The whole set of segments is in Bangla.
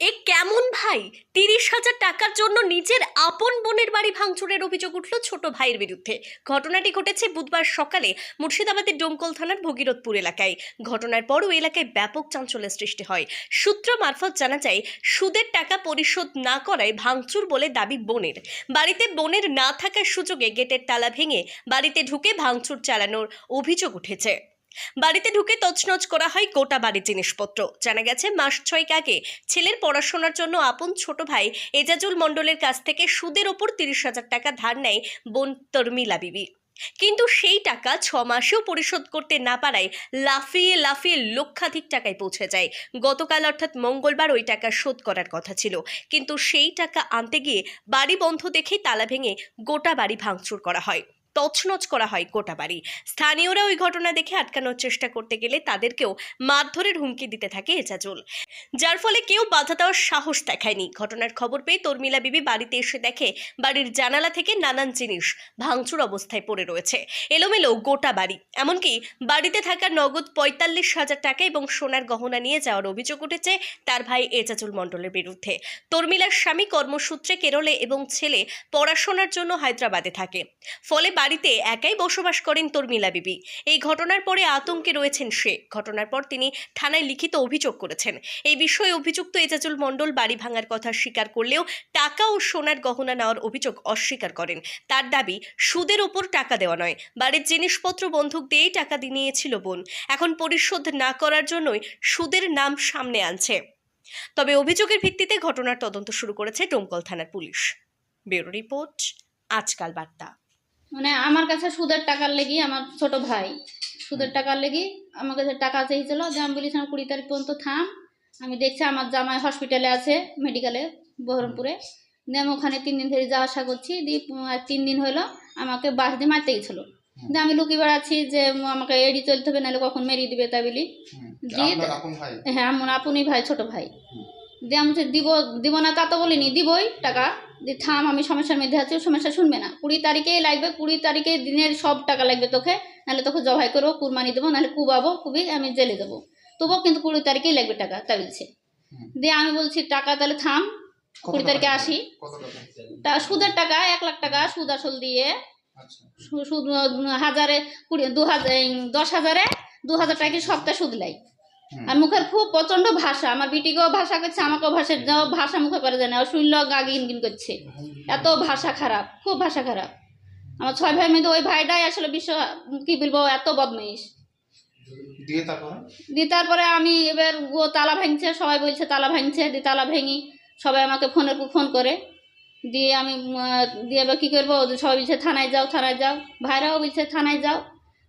এ কেমন ভাই? তিরিশ হাজার টাকার জন্য নিজের আপন বোনের বাড়ি ভাঙচুরের অভিযোগ উঠল ছোট ভাইয়ের বিরুদ্ধে। ঘটনাটি ঘটেছে বুধবার সকালে মুর্শিদাবাদের ডোমকল থানার ভগীরথপুর এলাকায়। ঘটনার পর ওই এলাকায় ব্যাপক চাঞ্চল্যের সৃষ্টি হয়। সূত্র মারফত জানা যায়, সুদের টাকা পরিশোধ না করায় ভাঙচুর বলে দাবি বোনের। বাড়িতে বোনের না থাকার সুযোগে গেটের তালা ভেঙে বাড়িতে ঢুকে ভাঙচুর চালানোর অভিযোগ উঠেছে। বাড়িতে ঢুকে তছনছ করা হয় গোটা বাড়ির জিনিসপত্র। জানা গেছে, মাস ছয়েক আগে ছেলের পড়াশোনার জন্য আপন ছোট ভাই এজাজুল মণ্ডলের কাছ থেকে সুদের ওপর তিরিশ হাজার টাকা ধার নেয় বোন তর্মিলা বিবি। কিন্তু সেই টাকা ছ মাসেও পরিশোধ করতে না পারায় লাফিয়ে লাফিয়ে লক্ষাধিক টাকায় পৌঁছে যায়। গতকাল অর্থাৎ মঙ্গলবার ওই টাকা শোধ করার কথা ছিল। কিন্তু সেই টাকা আনতে গিয়ে বাড়ি বন্ধ দেখেই তালা ভেঙে গোটা বাড়ি ভাঙচুর করা হয়। তছনছ করা হয় গোটা বাড়ি। স্থানীয়রা ওই ঘটনা দেখে আটকানোর চেষ্টা করতে গেলে তাদেরকেও মারধরের হুমকি দিতে থাকে এজাজুল। যার ফলে কেউ বাধা দেওয়ার সাহস দেখায়নি। ঘটনার খবর পেয়ে তর্মিলা বিবি বাড়িতে এসে দেখে বাড়ির জানালা থেকে নানান জিনিস ভাঙচুর অবস্থায় পড়ে রয়েছে। এলোমেলো গোটা বাড়ি। এমনকি বাড়িতে থাকা নগদ পঁয়তাল্লিশ হাজার টাকা এবং সোনার গহনা নিয়ে যাওয়ার অভিযোগ উঠেছে তার ভাই এজাজুল মণ্ডলের বিরুদ্ধে। তর্মিলার স্বামী কর্মসূত্রে কেরলে এবং ছেলে পড়াশোনার জন্য হায়দ্রাবাদে থাকে। ফলে বাড়িতে একাই বসবাস করেন তর্মিলা বিবি। এই ঘটনার পরে আতঙ্কে রয়েছেন সে। ঘটনার পর তিনি থানায় লিখিত অভিযোগ করেছেন। এই বিষয়ে অভিযুক্ত এজাজুল মণ্ডল বাড়ি ভাঙার কথা স্বীকার করলেও টাকা ও সোনার গহনা নেওয়ার অভিযোগ অস্বীকার করেন। তার দাবি, সুদের ওপর টাকা দেওয়া নয়। বাড়ির জিনিসপত্র বন্ধক দিয়েই টাকা নিয়েছিল বোন। এখন পরিশোধ না করার জন্যই সুদের নাম সামনে আনছে। তবে অভিযোগের ভিত্তিতে ঘটনার তদন্ত শুরু করেছে ডোমকল থানার পুলিশ। ব্যুরো রিপোর্ট, আজকাল বার্তা। মানে আমার কাছে সুদের টাকার লেগে আমার ছোট ভাই সুদের টাকার লেগে আমার কাছে টাকা চেয়েছিল যে আমি বলেছিলাম কুড়ি তারিখ পর্যন্ত থাম। আমি দেখছি আমার জামাই হসপিটালে আছে মেডিকেলে বহরমপুরে। দিয়ে আমি ওখানে তিন দিন ধরে যাওয়া আসা করছি দিয়ে আর তিন দিন হলো আমাকে বাস দিয়ে মারতে গেছিল। দিয়ে আমি লুকিয়ে বেড়াচ্ছি যে আমাকে এড়িয়ে চলতে হবে নাহলে কখন মেরিয়ে দিবে তাই বলি। দিয়ে আপন হ্যাঁ আমার আপনই ভাই ছোট ভাই। দিয়ে আমি দিব দিব না তা তো বলিনি দিবই টাকা। দিয়ে থাম আমি সমস্যার মধ্যে আছি সমস্যা শুনবে না। কুড়ি তারিখেই লাগবে কুড়ি তারিখে দিনের সব টাকা লাগবে তোকে। নাহলে তোকে জবাই করব কুরবানি দেবো নাহলে কুবাবো কুবি আমি জেলে দেবো। তবুও কিন্তু কুড়ি তারিখেই লাগবে টাকা তা বলছে। দিয়ে আমি বলছি টাকা তাহলে থাম কুড়ি তারিখে আসি। তা সুদের টাকা এক লাখ টাকা সুদ আসল দিয়ে। আচ্ছা। সুদ হাজারে কুড়ি দু হাজার দশ হাজারে দু হাজার টাকা সপ্তাহে সুদ লাই। আর মুখের খুব প্রচণ্ড ভাষা। আমার বিটিকেও ভাষা করছে আমাকেও ভাষা যাও ভাষা মুখে করে জানে আর শুনল গা গিন গিন করছে। এত ভাষা খারাপ খুব ভাষা খারাপ। আমার ছয় ভাই মধ্যে ওই ভাইটাই আসলে বিশ্ব কি বলব এত বদমাইশ। দিয়ে তারপরে? আমি এবার ও তালা ভাঙছে সবাই বলছে তালা ভাঙছে দিয়ে তালা ভেঙি সবাই আমাকে ফোনের ফোন করে। দিয়ে আমি দিয়ে এবার কী করব সবাই বলছে থানায় যাও থানায় যাও। ভাইরাও বলছে থানায় যাও।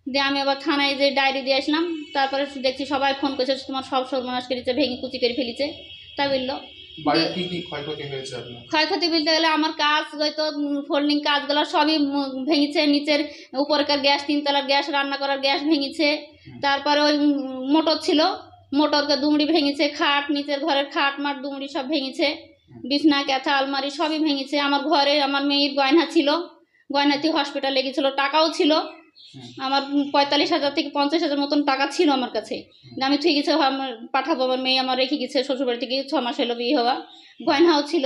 দিয়ে আমি আবার থানায় যে ডায়েরি দিয়ে আসলাম তারপরে দেখছি সবাই ফোন করেছে তোমার সব সর্বনাশ করেছে ভেঙে কুচি করে ফেলেছে। তাই বলল। ক্ষয়ক্ষতি বলতে গেলে আমার কাজ হয়তো ফোল্ডিং কাজগুলো সবই ভেঙেছে নিচের উপরকার গ্যাস তিনতলার গ্যাস রান্না করার গ্যাস ভেঙেছে। তারপরে ওই মোটর ছিল মোটরকে দুমড়ি ভেঙেছে খাট নিচের ঘরের খাট মাট দুমড়ি সব ভেঙেছে। বিছনা ক্যাথা আলমারি সবই ভেঙেছে। আমার ঘরে আমার মেয়ের গয়না ছিল গয়নাতে হসপিটালে গেছিল টাকাও ছিল। আমার পঁয়তাল্লিশ হাজার থেকে পঞ্চাশ হাজার মতন টাকা ছিল আমার কাছে। কিন্তু আমি ঠিক আছে আমার পাঠাবো আমার মেয়ে আমার রেখে গেছে শ্বশুরবাড়ি থেকে ছ মাস হলো বিয়ে হওয়া। গয়নাও ছিল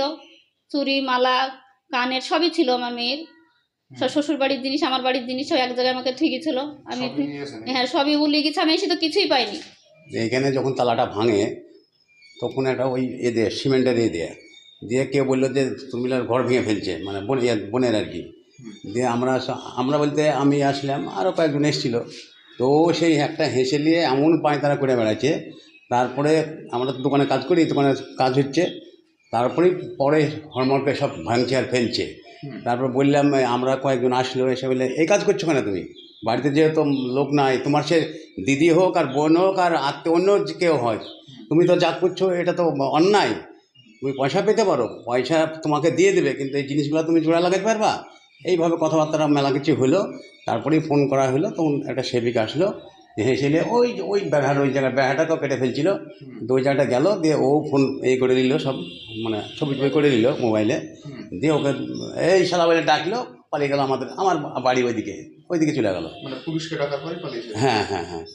চুরি মালা কানের সবই ছিল আমার মেয়ের। সব শ্বশুর বাড়ির জিনিস আমার বাড়ির জিনিস সব এক জায়গায় আমাকে ঠিক ছিল আমি হ্যাঁ সবই উলিয়ে গেছে আমি এসে তো কিছুই পাইনি। এখানে যখন তালাটা ভাঙে তখন একটা ওই এ দিয়ে সিমেন্টের এ দিয়ে। দিয়ে কেউ বলল যে তুমিলার ঘর ভেঙে ফেলছে মানে বোন বোনের আর কি। দিয়ে আমরা আমরা বলতে আমি আসলাম আরও কয়েকজন এসেছিল। তো সেই একটা হেসে নিয়ে এমন পায়তারা করে বেড়াচ্ছে তারপরে আমরা তো দোকানে কাজ করি দোকানে কাজ হচ্ছে তারপরে পরে হরমরকে সব ভাঙছে আর ফেলছে। তারপর বললাম আমরা কয়েকজন আসলো এসে বললে এই কাজ করছ কেন তুমি? বাড়িতে যেহেতু লোক নাই তোমার সে দিদি হোক আর বোন হোক আর আত্মীয় অন্য কেউ হয় তুমি তো যা করছ এটা তো অন্যায়। তুমি পয়সা পেতে পারো পয়সা তোমাকে দিয়ে দেবে কিন্তু এই জিনিসগুলো তুমি জোড়া লাগাতে পারবা? এইভাবে কথাবার্তা মেলা কিছু হলো তারপরেই ফোন করা হলো তখন একটা সেবিকা আসলো হেসেলে ওই যে ওই ব্যাঘার ওই জায়গায় তো কেটে ফেলছিল। ওই জায়গাটা গেল দিয়ে ও ফোন এই করে দিল সব মানে ছবি ছবি করে দিল মোবাইলে। দিয়ে ওকে এই শালা বলে ডাকলো পালিয়ে গেল আমাদের আমার বাড়ি ওইদিকে ওইদিকে চলে গেলো। মানে পুলিশকে ডাকার পরে পালিয়েছে হ্যাঁ হ্যাঁ হ্যাঁ।